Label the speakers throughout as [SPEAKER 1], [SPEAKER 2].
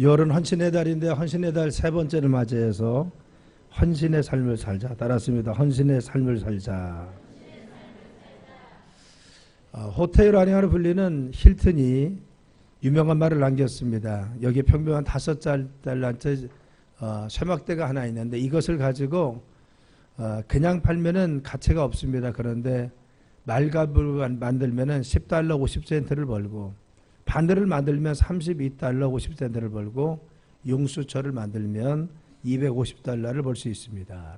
[SPEAKER 1] 6월은 헌신의 달인데 헌신의 달 세 번째를 맞이해서 헌신의 삶을 살자 따랐습니다. 헌신의 삶을 살자. 어, 호텔 아니하로 불리는 힐튼이 유명한 말을 남겼습니다. 여기 평균 다섯 달란트 어, 쇠막대가 하나 있는데 이것을 가지고 어, 그냥 팔면은 가치가 없습니다. 그런데 말갑을 만들면은 10달러 50센트를 벌고 바늘을 만들면 32달러 50센트를 벌고 용수철을 만들면 250달러를 벌 수 있습니다.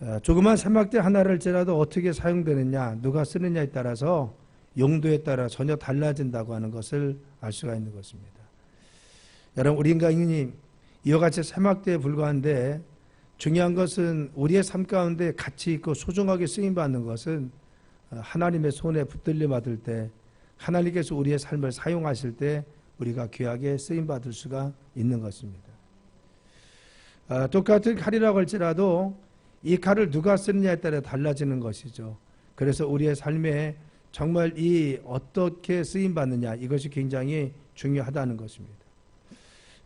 [SPEAKER 1] 어, 조그만 삼막대 하나를지라도 어떻게 사용되느냐, 누가 쓰느냐에 따라서 용도에 따라 전혀 달라진다고 하는 것을 알 수가 있는 것입니다. 여러분, 우리 인간이 이와 같이 사막대에 불과한데 중요한 것은 우리의 삶 가운데 가치 있고 소중하게 쓰임 받는 것은 어, 하나님의 손에 붙들려 받을 때 하나님께서 우리의 삶을 사용하실 때 우리가 귀하게 쓰임 받을 수가 있는 것입니다. 어, 똑같은 칼이라고 할지라도 이 칼을 누가 쓰느냐에 따라 달라지는 것이죠. 그래서 우리의 삶에 정말 이 어떻게 쓰임 받느냐 이것이 굉장히 중요하다는 것입니다.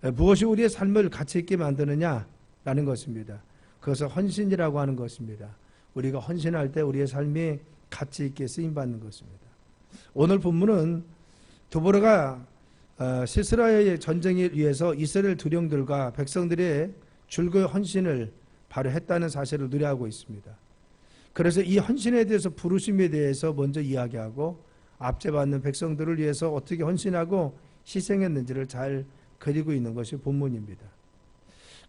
[SPEAKER 1] 어, 무엇이 우리의 삶을 가치 있게 만드느냐라는 것입니다. 그것을 헌신이라고 하는 것입니다. 우리가 헌신할 때 우리의 삶이 가치 있게 쓰임 받는 것입니다. 오늘 본문은 두보라가 어, 시스라의 전쟁에 위해서 이스라엘 두령들과 백성들의 줄거의 헌신을 바로 했다는 사실을 누려하고 있습니다. 그래서 이 헌신에 대해서 부르심에 대해서 먼저 이야기하고 압제받는 백성들을 위해서 어떻게 헌신하고 희생했는지를 잘 그리고 있는 것이 본문입니다.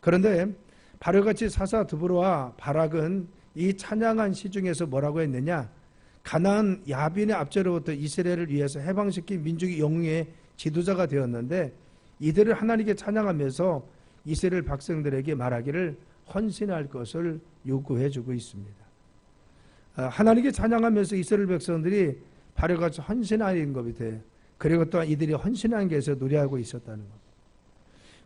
[SPEAKER 1] 그런데 바로같이 사사 드보로와 바락은 이 찬양한 시 중에서 뭐라고 했느냐? 가나안 야빈의 압제로부터 이스라엘을 위해서 해방시킨 민족의 영웅의 지도자가 되었는데 이들을 하나님께 찬양하면서 이스라엘 백성들에게 말하기를 헌신할 것을 요구해 주고 있습니다. 아, 하나님께 찬양하면서 이스라엘 백성들이 바로같이 헌신하는 돼. 그리고 또한 이들이 헌신한 것에서 노래하고 있었다는 것.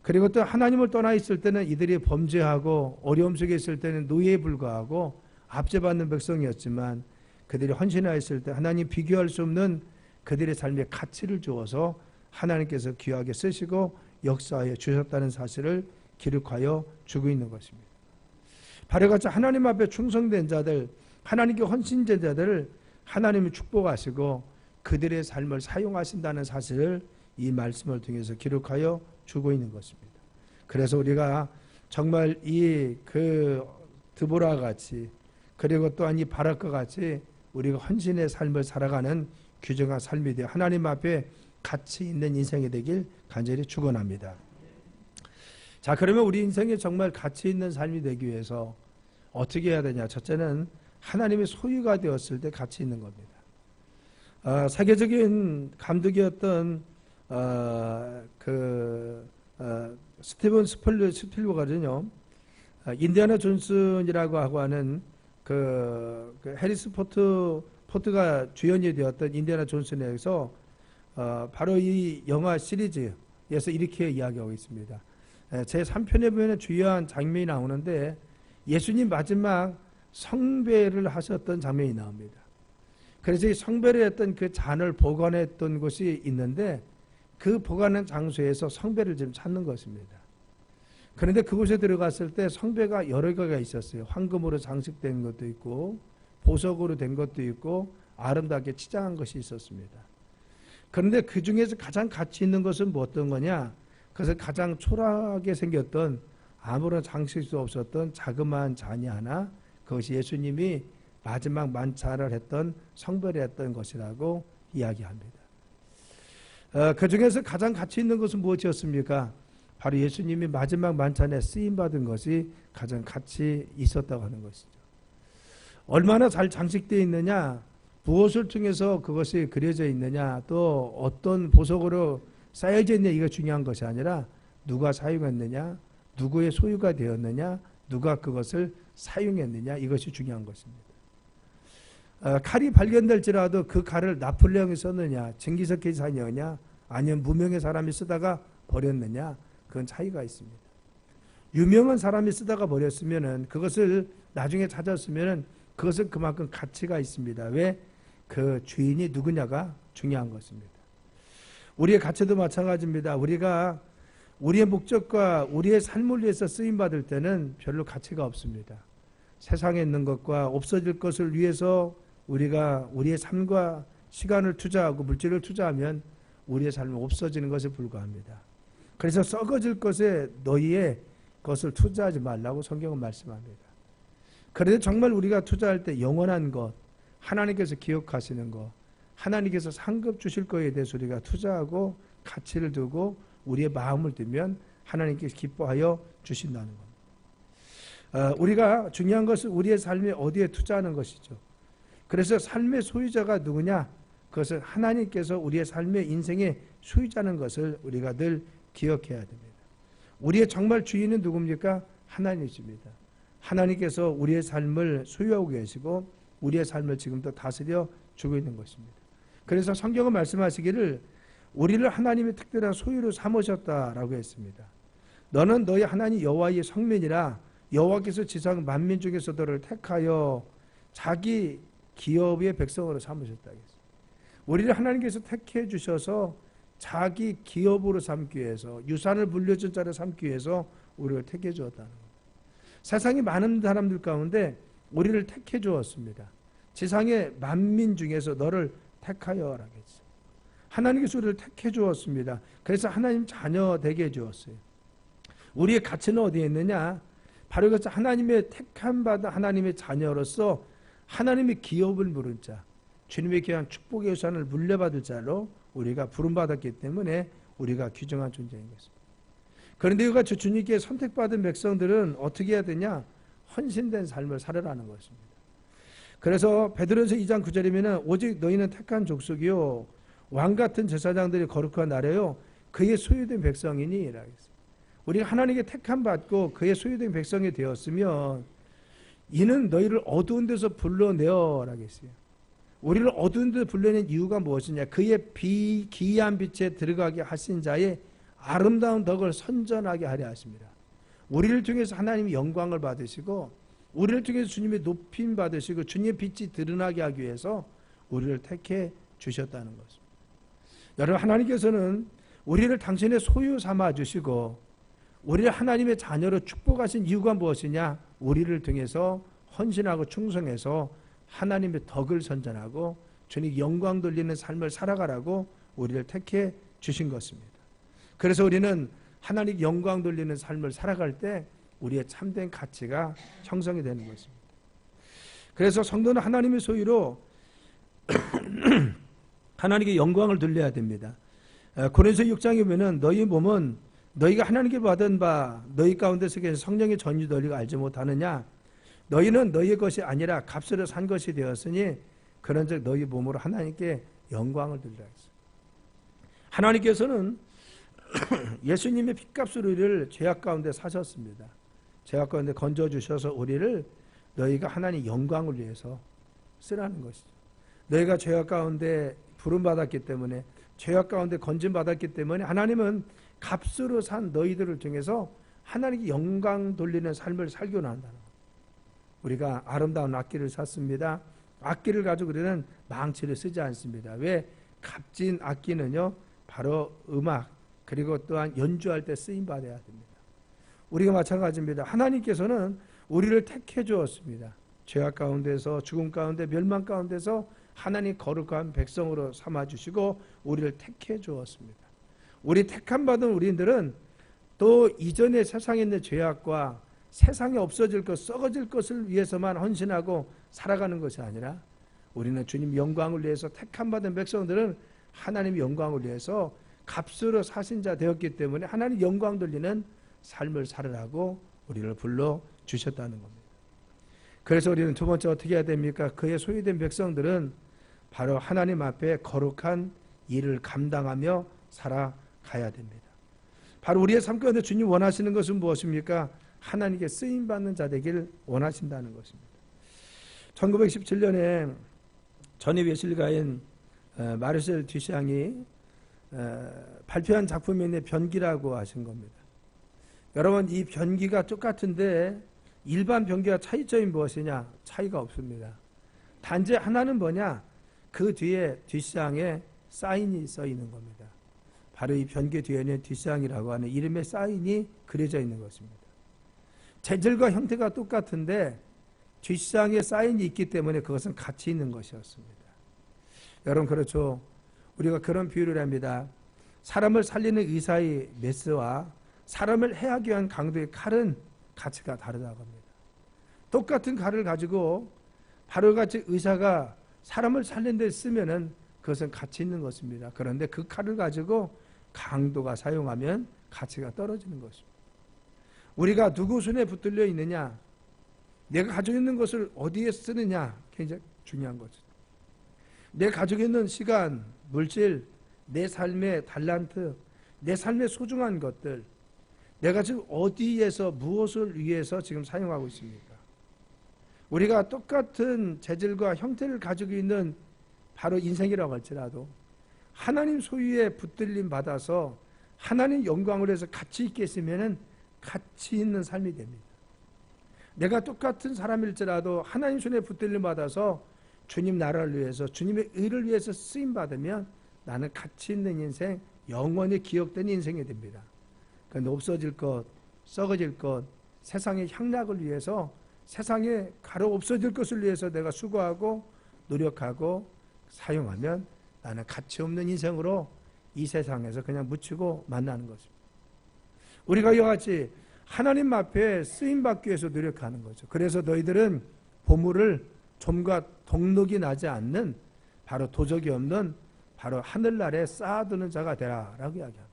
[SPEAKER 1] 그리고 또 하나님을 떠나 있을 때는 이들이 범죄하고 어려움 속에 있을 때는 노예에 불과하고 압제받는 백성이었지만 그들이 헌신하였을 때 하나님 비교할 수 없는 그들의 삶의 가치를 주어서 하나님께서 귀하게 쓰시고 역사하여 주셨다는 사실을 기록하여 주고 있는 것입니다. 바로같이 하나님 앞에 충성된 자들, 하나님께 헌신된 자들을 하나님이 축복하시고 그들의 삶을 사용하신다는 사실을 이 말씀을 통해서 기록하여 주고 있는 것입니다. 그래서 우리가 정말 이 그 드보라 같이 그리고 또한 이 바락과 같이 우리가 헌신의 삶을 살아가는 규정한 삶이 되어 하나님 앞에 가치 있는 인생이 되길 간절히 축원합니다. 자, 그러면 우리 인생에 정말 가치 있는 삶이 되기 위해서 어떻게 해야 되냐? 첫째는 하나님의 소유가 되었을 때 가치 있는 겁니다. 어, 세계적인 감독이었던 어, 그 어, 스티븐 스플 스필버가는요, 어, 인디아나 존슨이라고 하고 하는 그, 그 해리스 포트 포트가 주연이 되었던 인디아나 존슨에서 어, 바로 이 영화 시리즈에서 이렇게 이야기하고 있습니다. 제 3편에 보면 주요한 장면이 나오는데 예수님 마지막 성배를 하셨던 장면이 나옵니다. 그래서 이 성배를 했던 그 잔을 보관했던 곳이 있는데 그 보관한 장소에서 성배를 지금 찾는 것입니다. 그런데 그곳에 들어갔을 때 성배가 여러 개가 있었어요. 황금으로 장식된 것도 있고 보석으로 된 것도 있고 아름답게 치장한 것이 있었습니다. 그런데 그 중에서 가장 가치 있는 것은 뭐 어떤 거냐? 그래서 가장 초라하게 생겼던 아무런 장식도 없었던 자그마한 잔이 하나 그것이 예수님이 마지막 만찬을 했던 성별을 했던 것이라고 이야기합니다. 어, 그 중에서 가장 가치 있는 것은 무엇이었습니까? 바로 예수님이 마지막 만찬에 쓰임 받은 것이 가장 가치 있었다고 하는 것이죠. 얼마나 잘 장식되어 있느냐, 무엇을 통해서 그것이 그려져 있느냐, 또 어떤 보석으로 쌓여져 있느냐 이거 중요한 것이 아니라 누가 사용했느냐, 누구의 소유가 되었느냐, 누가 그것을 사용했느냐 이것이 중요한 것입니다. 어, 칼이 발견될지라도 그 칼을 나폴레옹이 썼느냐, 징기스 계산이었냐, 아니면 무명의 사람이 쓰다가 버렸느냐, 그건 차이가 있습니다. 유명한 사람이 쓰다가 버렸으면은 그것을 나중에 찾았으면은 그것은 그만큼 가치가 있습니다. 왜? 그 주인이 누구냐가 중요한 것입니다. 우리의 가치도 마찬가지입니다. 우리가 우리의 목적과 우리의 삶을 위해서 쓰임 받을 때는 별로 가치가 없습니다. 세상에 있는 것과 없어질 것을 위해서 우리가 우리의 삶과 시간을 투자하고 물질을 투자하면 우리의 삶은 없어지는 것에 불과합니다. 그래서 썩어질 것에 너희의 것을 투자하지 말라고 성경은 말씀합니다. 그런데 정말 우리가 투자할 때 영원한 것, 하나님께서 기억하시는 것, 하나님께서 상급 주실 거에 대해서 우리가 투자하고 가치를 두고 우리의 마음을 두면 하나님께서 기뻐하여 주신다는 겁니다. 어, 우리가 중요한 것은 우리의 삶에 어디에 투자하는 것이죠. 그래서 삶의 소유자가 누구냐? 그것은 하나님께서 우리의 삶의 인생의 소유자는 것을 우리가 늘 기억해야 됩니다. 우리의 정말 주인은 누굽니까? 하나님이십니다. 하나님께서 우리의 삶을 소유하고 계시고 우리의 삶을 지금도 다스려 주고 있는 것입니다. 그래서 성경은 말씀하시기를 우리를 하나님의 특별한 소유로 삼으셨다라고 했습니다. 너는 너희 하나님 여호와의 성민이라 여호와께서 지상 만민 중에서 너를 택하여 자기 기업의 백성으로 삼으셨다. 우리를 하나님께서 택해 주셔서 자기 기업으로 삼기 위해서 유산을 물려준 자를 삼기 위해서 우리를 택해 주었다는 겁니다. 세상에 많은 사람들 가운데 우리를 택해 주었습니다. 지상의 만민 중에서 너를 택하여라 했어요. 하나님께서 우리를 택해 주었습니다. 그래서 하나님 자녀 되게 해 주었어요. 우리의 가치는 어디에 있느냐? 바로 이것 하나님의 택함 받은 하나님의 자녀로서 하나님의 기업을 물은 자, 주님의 귀한 축복의 유산을 물려받을 자로 우리가 부름받았기 때문에 우리가 귀중한 존재인 것입니다. 그런데 같이 주님께 선택받은 백성들은 어떻게 해야 되냐? 헌신된 삶을 살아라는 것입니다. 그래서 베드로서 2장 9절이면 오직 너희는 택한 족속이요 왕 같은 제사장들이 거룩한 나라요 그의 소유된 백성이니. 우리가 하나님께 택함 받고 그의 소유된 백성이 되었으면 이는 너희를 어두운 데서 불러내어라고 했어요. 우리를 어두운 데 불러낸 이유가 무엇이냐? 그의 비 기이한 빛에 들어가게 하신 자의 아름다운 덕을 선전하게 하려 하십니다. 우리를 통해서 하나님이 영광을 받으시고 우리를 통해서 주님의 높임 받으시고 주님의 빛이 드러나게 하기 위해서 우리를 택해 주셨다는 것입니다. 여러분 하나님께서는 우리를 당신의 소유 삼아 주시고 우리를 하나님의 자녀로 축복하신 이유가 무엇이냐? 우리를 통해서 헌신하고 충성해서 하나님의 덕을 선전하고 주님 영광 돌리는 삶을 살아가라고 우리를 택해 주신 것입니다. 그래서 우리는 하나님 영광 돌리는 삶을 살아갈 때 우리의 참된 가치가 형성이 되는 것입니다. 그래서 성도는 하나님의 소유로 하나님께 영광을 돌려야 됩니다. 고린서 6장에 보면 너희 몸은 너희가 하나님께 받은 바 너희 가운데서 성령의 전유 너희가 알지 못하느냐 너희는 너희의 것이 아니라 값으로 산 것이 되었으니 그런즉 너희 몸으로 하나님께 영광을 돌리라 했어요. 하나님께서는 예수님의 핏값으로 우리를 죄악 가운데 사셨습니다. 죄악 가운데 건져 주셔서 우리를 너희가 하나님 영광을 위해서 쓰라는 것이죠. 너희가 죄악 가운데 부름 받았기 때문에 죄악 가운데 건진 받았기 때문에 하나님은 값으로 산 너희들을 통해서 하나님께 영광 돌리는 삶을 살기 원한다는 우리가 아름다운 악기를 샀습니다. 악기를 가지고 우리는 망치를 쓰지 않습니다. 왜? 값진 악기는요, 바로 음악, 그리고 또한 연주할 때 쓰임 받아야 됩니다. 우리가 마찬가지입니다. 하나님께서는 우리를 택해 주었습니다. 죄악 가운데서 죽음 가운데 멸망 가운데서 하나님 거룩한 백성으로 삼아 주시고 우리를 택해 주었습니다. 우리 택함 받은 우리들은 또 이전의 세상에 있는 죄악과 세상에 없어질 것, 썩어질 것을 위해서만 헌신하고 살아가는 것이 아니라 우리는 주님 영광을 위해서 택함 받은 백성들은 하나님 영광을 위해서 값으로 사신 자 되었기 때문에 하나님 영광 돌리는 삶을 살으라고 우리를 불러 주셨다는 겁니다. 그래서 우리는 두 번째 어떻게 해야 됩니까? 그의 소유된 백성들은 바로 하나님 앞에 거룩한 일을 감당하며 살아가야 됩니다. 바로 우리의 삶 가운데 주님 원하시는 것은 무엇입니까? 하나님께 쓰임 받는 자 되길 원하신다는 것입니다. 1917년에 전입 예술가인 어, 마르셀 듀샹이 어, 발표한 작품이 변기라고 하신 겁니다. 여러분 이 변기가 똑같은데 일반 변기와 차이점이 무엇이냐? 차이가 없습니다. 단지 하나는 뭐냐? 그 뒤에 뒷상에 사인이 써 있는 겁니다. 바로 이 변개 뒤에는 뒷상이라고 하는 이름의 사인이 그려져 있는 것입니다. 재질과 형태가 똑같은데 뒷상에 사인이 있기 때문에 그것은 가치 있는 것이었습니다. 여러분 그렇죠. 우리가 그런 비유를 합니다. 사람을 살리는 의사의 메스와 사람을 해하기 위한 강도의 칼은 가치가 다르다고 합니다. 똑같은 칼을 가지고 바로 같이 의사가 사람을 살리는 데 쓰면은 그것은 가치 있는 것입니다. 그런데 그 칼을 가지고 강도가 사용하면 가치가 떨어지는 것입니다. 우리가 누구 손에 붙들려 있느냐, 내가 가지고 있는 것을 어디에 쓰느냐 굉장히 중요한 거죠. 내 가지고 있는 시간, 물질, 내 삶의 달란트, 내 삶의 소중한 것들, 내가 지금 어디에서 무엇을 위해서 지금 사용하고 있습니까? 우리가 똑같은 재질과 형태를 가지고 있는 바로 인생이라고 할지라도 하나님 소유에 붙들림 받아서 하나님 영광을 해서 가치 있게 쓰면은 가치 있는 삶이 됩니다. 내가 똑같은 사람일지라도 하나님 손에 붙들림 받아서 주님 나라를 위해서 주님의 의를 위해서 쓰임 받으면 나는 가치 있는 인생, 영원히 기억되는 인생이 됩니다. 그런데 없어질 것, 썩어질 것, 세상의 향락을 위해서 세상에 가로 없어질 것을 위해서 내가 수고하고 노력하고 사용하면 나는 가치 없는 인생으로 이 세상에서 그냥 묻히고 만나는 것입니다. 우리가 이와 같이 하나님 앞에 쓰임 받기 위해서 노력하는 거죠. 그래서 너희들은 보물을 좀과 동록이 나지 않는 바로 도적이 없는 바로 하늘날에 쌓아두는 자가 되라 라고 이야기합니다.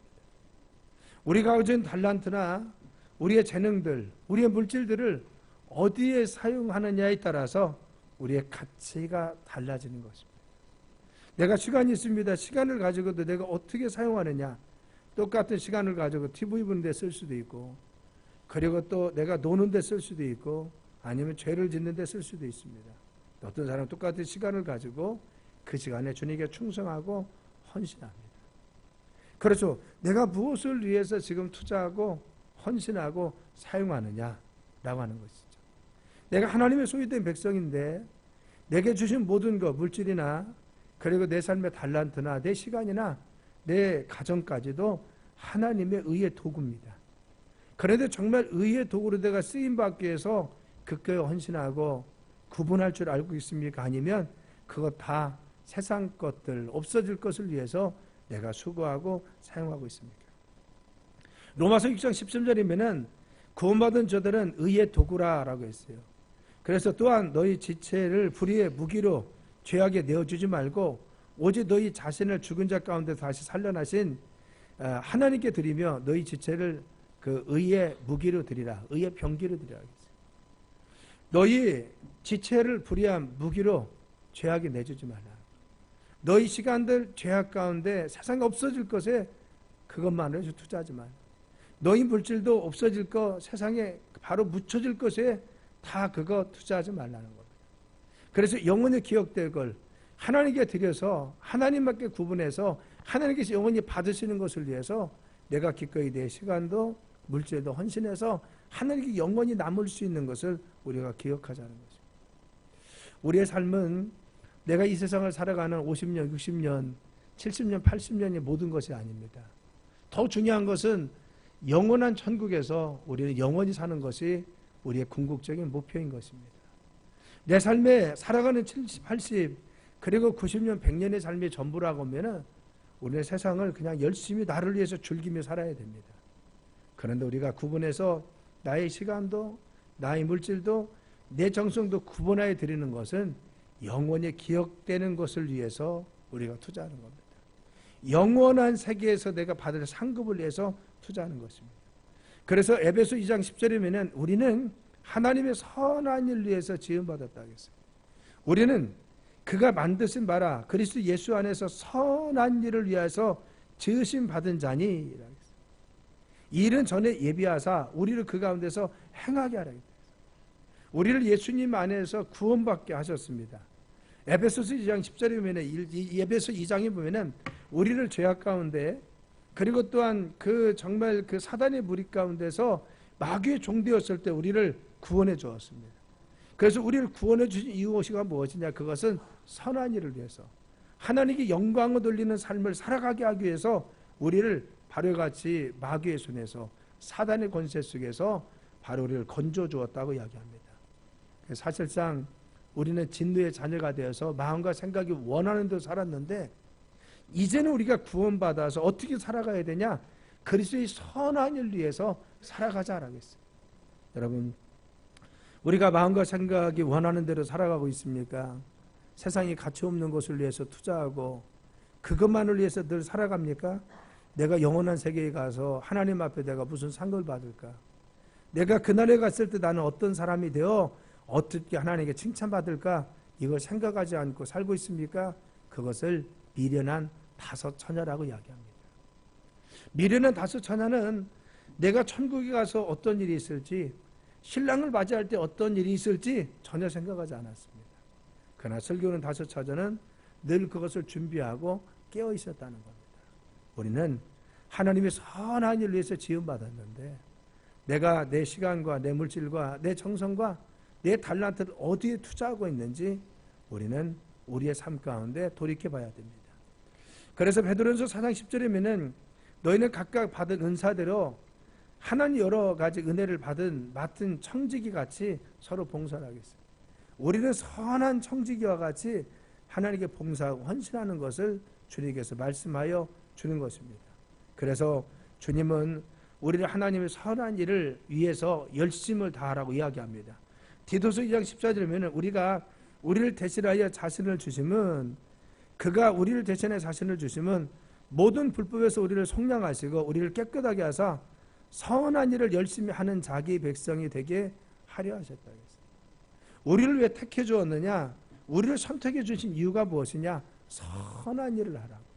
[SPEAKER 1] 우리가 가진 달란트나 우리의 재능들, 우리의 물질들을 어디에 사용하느냐에 따라서 우리의 가치가 달라지는 것입니다. 내가 시간이 있습니다. 시간을 가지고도 내가 어떻게 사용하느냐. 똑같은 시간을 가지고 TV 보는데 쓸 수도 있고, 그리고 또 내가 노는데 쓸 수도 있고, 아니면 죄를 짓는데 쓸 수도 있습니다. 어떤 사람은 똑같은 시간을 가지고 그 시간에 주님께 충성하고 헌신합니다. 그렇죠. 내가 무엇을 위해서 지금 투자하고 헌신하고 사용하느냐라고 하는 것이죠. 내가 하나님의 소유된 백성인데 내게 주신 모든 것, 물질이나 그리고 내 삶의 달란트나 내 시간이나 내 가정까지도 하나님의 의의 도구입니다. 그런데 정말 의의 도구로 내가 쓰임 받기 위해서 그교에 헌신하고 구분할 줄 알고 있습니까? 아니면 그것 다 세상 것들 없어질 것을 위해서 내가 수고하고 사용하고 있습니까? 로마서 6장 17절이면은 구원받은 저들은 의의 도구라라고 했어요. 그래서 또한 너희 지체를 불의의 무기로 죄악에 내어주지 말고 오직 너희 자신을 죽은 자 가운데 다시 살려나신 어, 하나님께 드리며 너희 지체를 그 의의 무기로 드리라. 의의 병기로 드리라. 너희 지체를 불의한 무기로 죄악에 내주지 말라. 너희 시간들 죄악 가운데 세상에 없어질 것에 그것만으로 투자하지 말라. 너희 물질도 없어질 것, 세상에 바로 묻혀질 것에 다 그거 투자하지 말라는 겁니다. 그래서 영원히 기억될 걸 하나님께 드려서 하나님밖에 구분해서 하나님께서 영원히 받으시는 것을 위해서 내가 기꺼이 내 시간도 물질도 헌신해서 하나님께 영원히 남을 수 있는 것을 우리가 기억하자는 거죠. 우리의 삶은 내가 이 세상을 살아가는 50년, 60년, 70년, 80년이 모든 것이 아닙니다. 더 중요한 것은 영원한 천국에서 우리는 영원히 사는 것이 우리의 궁극적인 목표인 것입니다. 내 삶에 살아가는 70, 80, 그리고 90년, 100년의 삶이 전부라고 하면은 우리의 세상을 그냥 열심히 나를 위해서 즐기며 살아야 됩니다. 그런데 우리가 구분해서 나의 시간도, 나의 물질도, 내 정성도 구분하여 드리는 것은 영원히 기억되는 것을 위해서 우리가 투자하는 겁니다. 영원한 세계에서 내가 받을 상급을 위해서 투자하는 것입니다. 그래서 에베소 2장 10절이면은 우리는 하나님의 선한 일 위해서 지음받았다 하겠어요. 우리는 그가 만드신 바라 그리스도 예수 안에서 선한 일을 위해서 지으심 받은 자니 이 일은 전에 예비하사 우리를 그 가운데서 행하게 하라 우리를 예수님 안에서 구원받게 하셨습니다. 에베소서 2장 10절에 보면은 에베소 2장에 보면은 우리를 죄악 가운데 그리고 또한 그 정말 그 사단의 무리 가운데서 마귀의 종되었을 때 우리를 구원해 주었습니다. 그래서 우리를 구원해 주신 이유가 무엇이냐? 그것은 선한 일을 위해서 하나님께 영광을 돌리는 삶을 살아가게 하기 위해서 우리를 바로 같이 마귀의 손에서 사단의 권세 속에서 바로 우리를 건져 주었다고 이야기합니다. 사실상 우리는 진노의 자녀가 되어서 마음과 생각이 원하는 대로 살았는데 이제는 우리가 구원받아서 어떻게 살아가야 되냐? 그리스도의 선한 일 위해서 살아가자라고 했어요. 여러분, 우리가 마음과 생각이 원하는 대로 살아가고 있습니까? 세상이 가치 없는 것을 위해서 투자하고 그것만을 위해서 늘 살아갑니까? 내가 영원한 세계에 가서 하나님 앞에 내가 무슨 상을 받을까? 내가 그날에 갔을 때 나는 어떤 사람이 되어 어떻게 하나님께 칭찬받을까? 이걸 생각하지 않고 살고 있습니까? 그것을 미련한 다섯 처녀라고 이야기합니다. 미련한 다섯 처녀는 내가 천국에 가서 어떤 일이 있을지 신랑을 맞이할 때 어떤 일이 있을지 전혀 생각하지 않았습니다. 그러나 설교는 다섯 처녀는 늘 그것을 준비하고 깨어 있었다는 겁니다. 우리는 하나님의 선한 일을 위해서 지음받았는데 내가 내 시간과 내 물질과 내 정성과 내 달란트를 어디에 투자하고 있는지 우리는 우리의 삶 가운데 돌이켜 봐야 됩니다. 그래서 베드로전서 4장 10절에는 너희는 각각 받은 은사대로 하나님 여러 가지 은혜를 받은 맡은 청지기 같이 서로 봉사를 하겠습니다. 우리는 선한 청지기와 같이 하나님께 봉사하고 헌신하는 것을 주님께서 말씀하여 주는 것입니다. 그래서 주님은 우리를 하나님의 선한 일을 위해서 열심을 다하라고 이야기합니다. 디도서 2장 14절에 우리가 우리를 대신하여 자신을 주심은 그가 우리를 대신해 자신을 주심은 모든 불법에서 우리를 속량하시고 우리를 깨끗하게 하사 선한 일을 열심히 하는 자기 백성이 되게 하려 하셨다. 우리를 왜 택해 주었느냐? 우리를 선택해 주신 이유가 무엇이냐? 선한 일을 하라고.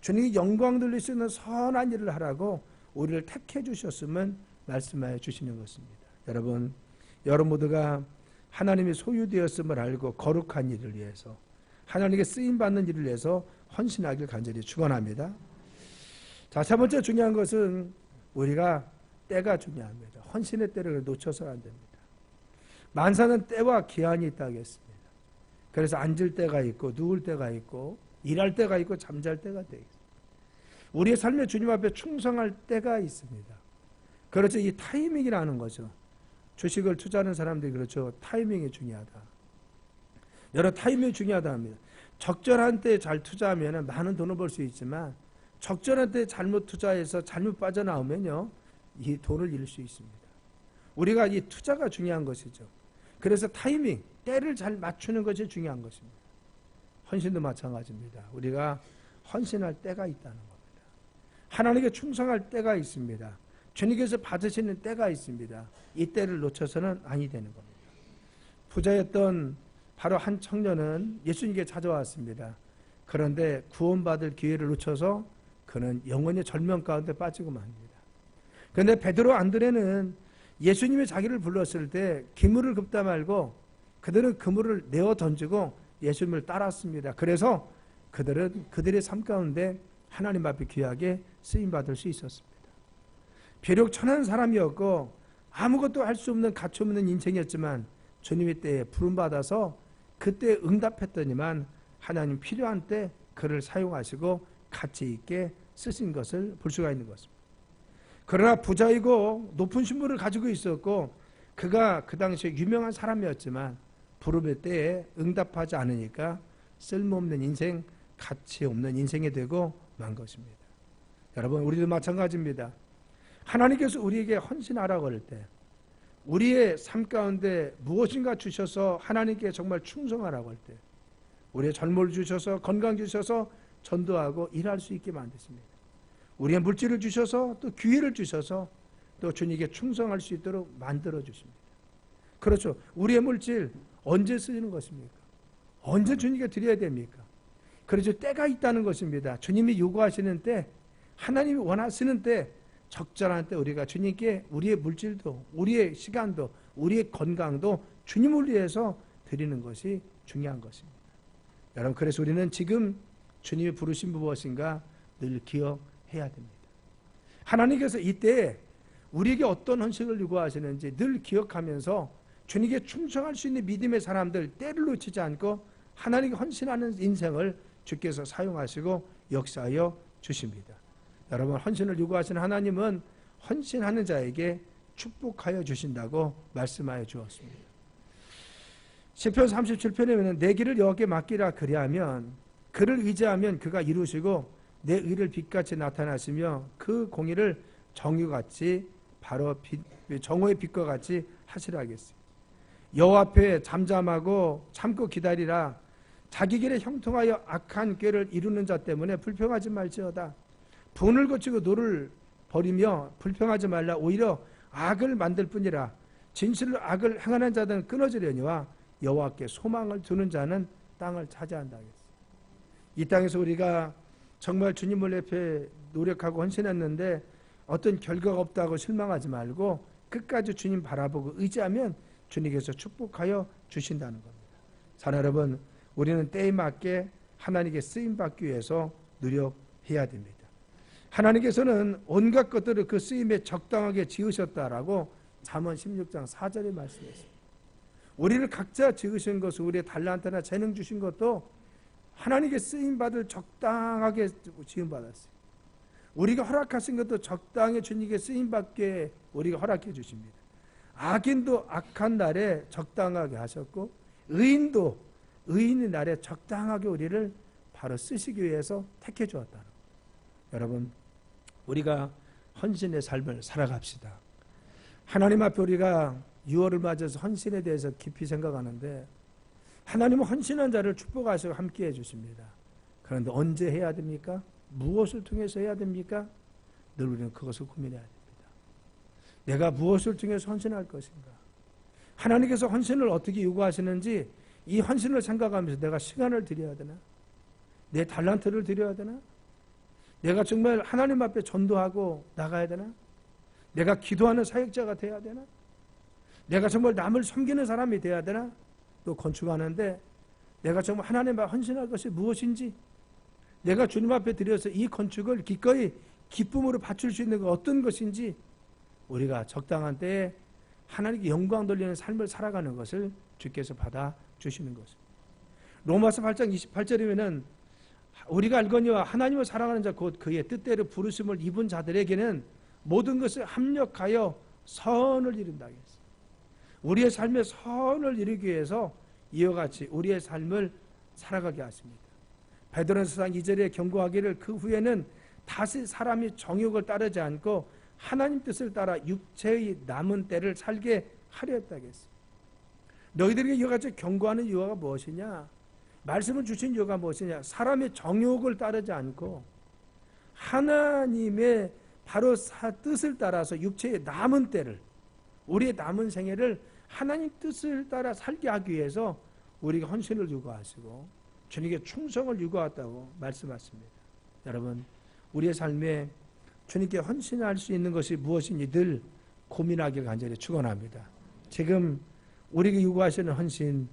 [SPEAKER 1] 주님이 영광 돌릴 수 있는 선한 일을 하라고 우리를 택해 주셨음은 말씀하여 주시는 것입니다. 여러분, 여러분 모두가 하나님이 소유되었음을 알고 거룩한 일을 위해서 하나님께 쓰임 받는 일을 위해서 헌신하길 간절히 축원합니다. 자, 세 번째 중요한 것은 우리가 때가 중요합니다. 헌신의 때를 놓쳐서는 안 됩니다. 만사는 때와 기한이 있다고 했습니다. 그래서 앉을 때가 있고 누울 때가 있고 일할 때가 있고 잠잘 때가 되어 있습니다. 우리의 삶의 주님 앞에 충성할 때가 있습니다. 그렇죠. 이 타이밍이라는 거죠. 주식을 투자하는 사람들이 그렇죠. 타이밍이 중요하다. 여러 타이밍이 중요하다 합니다. 적절한 때잘 투자하면 많은 돈을 벌 수 있지만 적절한 때 잘못 투자해서 잘못 빠져나오면요. 이 돈을 잃을 수 있습니다. 우리가 이 투자가 중요한 것이죠. 그래서 타이밍, 때를 잘 맞추는 것이 중요한 것입니다. 헌신도 마찬가지입니다. 우리가 헌신할 때가 있다는 겁니다. 하나님께 충성할 때가 있습니다. 주님께서 받으시는 때가 있습니다. 이 때를 놓쳐서는 아니 되는 겁니다. 부자였던 바로 한 청년은 예수님께 찾아왔습니다. 그런데 구원받을 기회를 놓쳐서 그는 영원히 절명 가운데 빠지고 맙니다. 그런데 베드로 안드레는 예수님이 자기를 불렀을 때 기물을 굽다 말고 그들은 그물을 내어 던지고 예수님을 따랐습니다. 그래서 그들은 그들의 삶 가운데 하나님 앞에 귀하게 쓰임 받을 수 있었습니다. 비록 천한 사람이었고 아무것도 할 수 없는 가치 없는 인생이었지만 주님의 때에 부름 받아서 그때 응답했더니만 하나님 필요한 때 그를 사용하시고 가치 있게 쓰신 것을 볼 수가 있는 것입니다. 그러나 부자이고 높은 신분을 가지고 있었고 그가 그 당시에 유명한 사람이었지만 부름의 때에 응답하지 않으니까 쓸모없는 인생, 가치 없는 인생이 되고 만 것입니다. 여러분, 우리도 마찬가지입니다. 하나님께서 우리에게 헌신하라고 할 때, 우리의 삶 가운데 무엇인가 주셔서 하나님께 정말 충성하라고 할 때, 우리의 젊음을 주셔서 건강 주셔서 전도하고 일할 수 있게 만드십니다. 우리의 물질을 주셔서 또 기회를 주셔서 또 주님께 충성할 수 있도록 만들어 주십니다. 그렇죠. 우리의 물질 언제 쓰는 것입니까? 언제 주님께 드려야 됩니까? 그렇죠. 때가 있다는 것입니다. 주님이 요구하시는 때, 하나님이 원하시는 때, 적절한 때 우리가 주님께 우리의 물질도, 우리의 시간도, 우리의 건강도 주님을 위해서 드리는 것이 중요한 것입니다. 여러분, 그래서 우리는 지금 주님이 부르신 무엇인가 늘 기억해야 됩니다. 하나님께서 이때 우리에게 어떤 헌식을 요구하시는지 늘 기억하면서 주님께 충성할 수 있는 믿음의 사람들 때를 놓치지 않고 하나님께 헌신하는 인생을 주께서 사용하시고 역사하여 주십니다. 여러분 헌신을 요구하시는 하나님은 헌신하는 자에게 축복하여 주신다고 말씀하여 주었습니다. 시편 37편에는 내 길을 여호와께 맡기라 그리하면 그를 의지하면 그가 이루시고 내 의를 빛같이 나타나시며 그 공의를 정유같이 바로 빛, 정오의 빛과 같이 하시라 하겠습니다. 여호와 앞에 잠잠하고 참고 기다리라 자기 길에 형통하여 악한 꾀를 이루는 자 때문에 불평하지 말지어다. 분을 거치고 노를 버리며 불평하지 말라 오히려 악을 만들 뿐이라 진실로 악을 행하는 자들은 끊어지려니와 여호와께 소망을 두는 자는 땅을 차지한다. 이 땅에서 우리가 정말 주님을 옆에 노력하고 헌신했는데 어떤 결과가 없다고 실망하지 말고 끝까지 주님 바라보고 의지하면 주님께서 축복하여 주신다는 겁니다. 자 여러분 우리는 때에 맞게 하나님께 쓰임 받기 위해서 노력해야 됩니다. 하나님께서는 온갖 것들을 그 쓰임에 적당하게 지으셨다라고 잠언 16장 4절에 말씀했습니다. 우리를 각자 지으신 것은 우리의 달란트나 재능 주신 것도 하나님께 쓰임 받을 적당하게 지음 받았어요. 우리가 허락하신 것도 적당히 주님께 쓰임 받게 우리가 허락해 주십니다. 악인도 악한 날에 적당하게 하셨고 의인도 의인의 날에 적당하게 우리를 바로 쓰시기 위해서 택해 주었다. 여러분 우리가 헌신의 삶을 살아갑시다. 하나님 앞에 우리가 6월을 맞아서 헌신에 대해서 깊이 생각하는데 하나님은 헌신한 자를 축복하시고 함께 해 주십니다. 그런데 언제 해야 됩니까? 무엇을 통해서 해야 됩니까? 늘 우리는 그것을 고민해야 됩니다. 내가 무엇을 통해서 헌신할 것인가? 하나님께서 헌신을 어떻게 요구하시는지 이 헌신을 생각하면서 내가 시간을 드려야 되나? 내 달란트를 드려야 되나? 내가 정말 하나님 앞에 전도하고 나가야 되나? 내가 기도하는 사역자가 돼야 되나? 내가 정말 남을 섬기는 사람이 돼야 되나? 또 건축하는데 내가 정말 하나님 앞에 헌신할 것이 무엇인지 내가 주님 앞에 드려서 이 건축을 기꺼이 기쁨으로 바칠 수 있는 것 어떤 것인지 우리가 적당한 때에 하나님께 영광 돌리는 삶을 살아가는 것을 주께서 받아 주시는 것입니다. 로마서 8장 28절이면은 우리가 알거니와 하나님을 사랑하는 자 곧 그의 뜻대로 부르심을 입은 자들에게는 모든 것을 합력하여 선을 이룬다 했습니다. 우리의 삶의 선을 이루기 위해서 이와 같이 우리의 삶을 살아가게 하십니다. 베드로전서 2절에 경고하기를 그 후에는 다시 사람이 정욕을 따르지 않고 하나님 뜻을 따라 육체의 남은 때를 살게 하려 했다 했습니다. 너희들에게 이와 같이 경고하는 이유가 무엇이냐? 말씀을 주신 이유가 무엇이냐? 사람의 정욕을 따르지 않고 하나님의 바로 뜻을 따라서 육체의 남은 때를 우리의 남은 생애를 하나님 뜻을 따라 살게 하기 위해서 우리가 헌신을 요구하시고 주님께 충성을 요구했다고 말씀하십니다. 여러분, 우리의 삶에 주님께 헌신할 수 있는 것이 무엇인지 늘 고민하길 간절히 축원합니다. 지금 우리에게 요구하시는 헌신,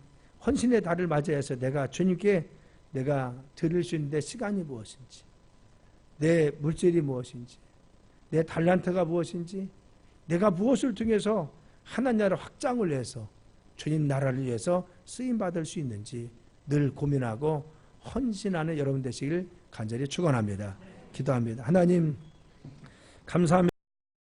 [SPEAKER 1] 헌신의 달을 맞이해서 내가 주님께 내가 드릴 수 있는 내 시간이 무엇인지, 내 물질이 무엇인지, 내 달란트가 무엇인지, 내가 무엇을 통해서 하나님 나라 확장을 위해서 주님 나라를 위해서 쓰임 받을 수 있는지 늘 고민하고 헌신하는 여러분 되시길 간절히 축원합니다. 기도합니다. 하나님 감사합니다.